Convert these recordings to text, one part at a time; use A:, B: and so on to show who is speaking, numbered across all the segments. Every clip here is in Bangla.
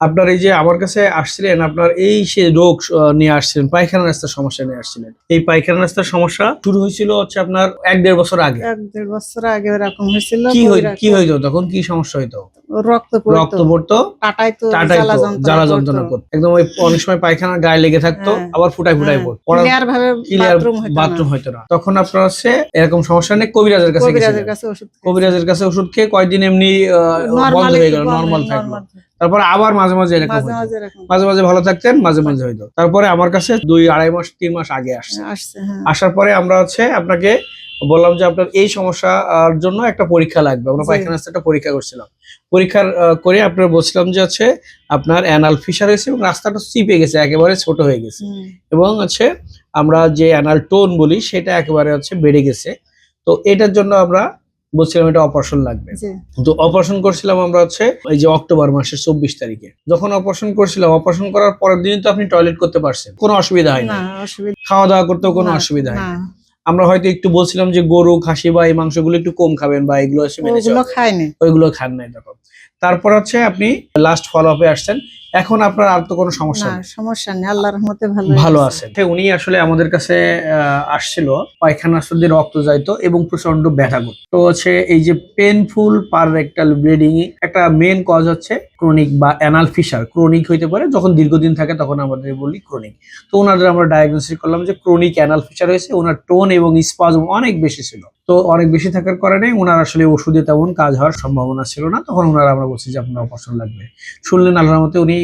A: আপনার এই যে আমার কাছে আসছিলেন আপনার এই সে রোগ নিয়ে আসছিলেন পায়খানা রাস্তার সমস্যা নিয়ে আসছিলেন। এই পায়খানা রাস্তার সমস্যা শুরু হয়েছিল হচ্ছে আপনার এক দেড় বছর আগে।
B: এক দেড় বছর আগে এরকম হয়েছিল
A: কি কি হইতো তখন? কি সমস্যা হইতো?
B: রক্ত পড়তো তো জ্বালা যন্ত্রণা করতো।
A: একদম ওই অনেক সময় পায়খানার গায়ে লেগে থাকতো
B: হ্যাঁ।
A: আবার ফুটাই ফুটাই
B: হ্যাঁ,
A: পড়তো।
B: clear ভাবে বাথরুম।
A: হইতো না। তখন আপনার হচ্ছে এরকম সমস্যা নেই কবিরাজের কাছে
B: কবিরাজের কাছে ওষুধ
A: কবিরাজের কাছে ওষুধ খেয়ে কয়েকদিন এমনি বন্ধ হয়ে গেল নর্মাল থাকল। তারপরে আবার মাঝে মাঝে এরকম।
B: মাঝে মাঝে
A: ভালো থাকতেন মাঝে মাঝে হইতো। তারপরে আমার কাছে দুই আড়াই মাস তিন মাস আগে আসছে।
B: আসছে হ্যাঁ।
A: আসার পরে আমরা হচ্ছে আপনাকে বললাম যে আপনার এই সমস্যার জন্য একটা পরীক্ষা লাগবে। আমরা। পায়খানা একটা পরীক্ষা করছিলাম। পরীক্ষার করে আপনার বলছিলাম যে হচ্ছে আপনার অ্যানাল ফিসার হয়েছে এবং রাস্তাটা চিপে গেছে একেবারে ছোট হয়ে গেছে। এবং হচ্ছে আমরা যে অ্যানাল টোন বলি সেটা একেবারে হচ্ছে বেড়ে গেছে। তো এটার জন্য আমরা বলছিলাম এটা অপারেশন লাগবে। তো অপারেশন করছিলাম আমরা হচ্ছে এই যে অক্টোবর মাসের চব্বিশ তারিখে। যখন অপারেশন করছিলাম অপারেশন করার পরের দিন তো আপনি টয়লেট করতে পারছেন। কোনো অসুবিধা হয়
B: না
A: না খাওয়া দাওয়া করতেও কোনো অসুবিধা হয়
B: না।
A: না আমরা হয়তো একটু বলছিলাম যে গরু খাসি বা এই মাংসগুলো একটু কম খাবেন বা এগুলো
B: খায়নি
A: ওইগুলো খান নাই তখন তারপর হচ্ছে আপনি লাস্ট ফলো আপে আসছেন। এখন আপনার আর তো কোনো সমস্যা নেই।
B: সমস্যা নেই আল্লাহর রহমতে ভালো
A: ভালো আছেন উনি আসলে আমাদের কাছে আসছিল পায়খানা আসলে রক্ত যাইতো এবং প্রচণ্ড ব্যথা করতো। তো হচ্ছে এই যে পেনফুল পার রেক্টাল ব্লিডিং একটা মেন কজ হচ্ছে ক্রনিক বা অ্যানাল ফিসার ক্রনিক হইতে পারে যখন দীর্ঘদিন থাকে তখন আমাদের বলি ক্রনিক তো ওনাদের আমরা ডায়াগনোসিস করলাম যে ক্রনিক অ্যানাল ফিসার হয়েছে ওনার টোন এবং স্পাজম অনেক বেশি ছিল। তো অনেক বেশি থাকার কারণে ওনার আসলে ওষুধে তেমন কাজ হওয়ার সম্ভাবনা ছিল না। তখন ওনারা আমরা বলছি যে, আপনার অপারেশন লাগবে। শুনলেন আল্লাহর মতে উনি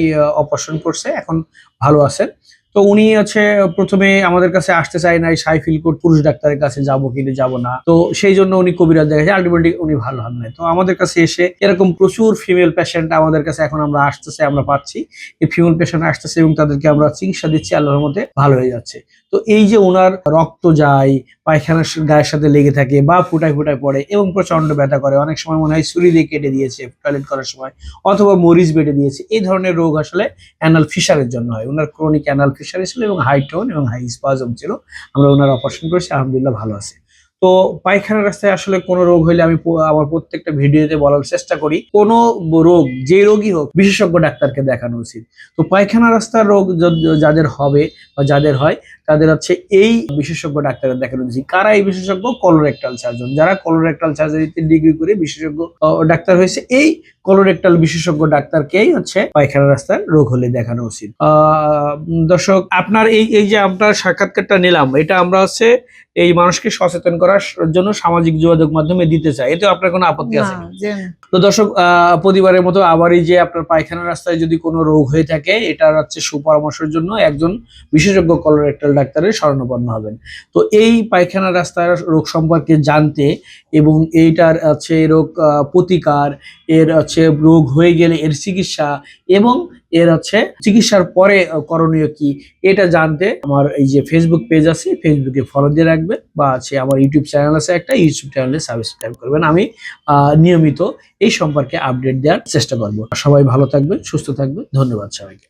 A: অপারেশন করছে, এখন ভালো আছেন। তো উনি হচ্ছে প্রথমে আমাদের কাছে আসতে চাই নাই সাই ফিল কোড পুরুষ ডাক্তারের কাছে যাব কিনে যাব না। তো সেই জন্য উনি কবিরাজ দেখাচ্ছে আলটিমেটলি উনি ভালো হন নাই। তো আমাদের কাছে এসে এরকম প্রচুর ফিমেল পেশেন্ট আমাদের কাছে এখন আমরা আসতেছে, আমরা পাচ্ছি। এই ফিমেল পেশেন্ট আসতেছে এবং তাদেরকে আমরা চিকিৎসা দিচ্ছি, আল্লাহর মধ্যে ভালো হয়ে যাচ্ছে। তো এই যে ওনার রক্ত যায়, পায়খানার গায়ের সাথে লেগে থাকে বা ফুটায় ফুটায় পড়ে এবং প্রচণ্ড ব্যথা করে, অনেক সময় মনে হয় ছুরি দিয়ে কেটে দিয়েছে টয়লেট করার সময়, অথবা মরিচ বেটে দিয়েছে, এই ধরনের রোগ আসলে অ্যানাল ফিশারের জন্য হয়। ওনার ক্রনিক অ্যানাল ফিশার ছিল এবং হাই টোন এবং হাই স্পাজম ছিল। আমরা ওনার অপারেশন করেছি, আলহামদুলিল্লাহ ভালো আছে। তো পায়খানা রাস্তায় আসলে কোনো রোগ হলে আমি আমার প্রত্যেকটা ভিডিওতে বলার চেষ্টা করি, কোনো রোগ, যে রোগই হোক, বিশেষজ্ঞ ডাক্তারকে দেখানো উচিত। তো পায়খানা রাস্তার রোগ যাদের হবে বা যাদের হয়, তাদের হচ্ছে এই বিশেষজ্ঞ ডাক্তারের দেখানো উচিত। কারা এই বিশেষজ্ঞ? কলোরেক্টাল সার্জন যারা কলোরেক্টাল সার্জারিতে ডিগ্রি করে বিশেষজ্ঞ ডাক্তার হয়েছে, এই কলোরেক্টাল বিশেষজ্ঞ ডাক্তারকেই হচ্ছে পায়খানা রাস্তার রোগ হলে দেখানো উচিত। আহ, দর্শক আপনার এই এই যে আপনার সাক্ষাৎকারটা নিলাম এটা আমরা হচ্ছে এই মানুষকে সচেতন করার জন্য সামাজিক যোগাযোগ মাধ্যমে দিতে চাই। এতে আপনার কোনো আপত্তি আছে তো দর্শক আহ, প্রতিবারের মতো আবারই যে আপনার পায়খানা রাস্তায় যদি কোনো রোগ হয়ে থাকে এটার হচ্ছে সুপরামর্শের জন্য একজন বিশেষজ্ঞ কলোরেক্টাল ডাক্তারের শরণাপন্ন হবেন। তো এই পায়খানা রাস্তার রোগ সম্পর্কে জানতে এবং এইটার হচ্ছে রোগ আহ, প্রতিকার এর হচ্ছে রোগ হয়ে গেলে এর চিকিৎসা এবং এর হচ্ছে চিকিৎসার পরে করণীয় কি? এটা জানতে আমার এই যে ফেসবুক পেজ আছে ফেসবুকে ফলো দিয়ে রাখবেন বা আছে আমার ইউটিউব চ্যানেল আছে একটা ইউটিউব চ্যানেলে সাবস্ক্রাইব করবেন। আমি নিয়মিত এই সম্পর্কে আপডেট দেওয়ার চেষ্টা করব। সবাই ভালো থাকবেন, সুস্থ থাকবেন। ধন্যবাদ সবাইকে।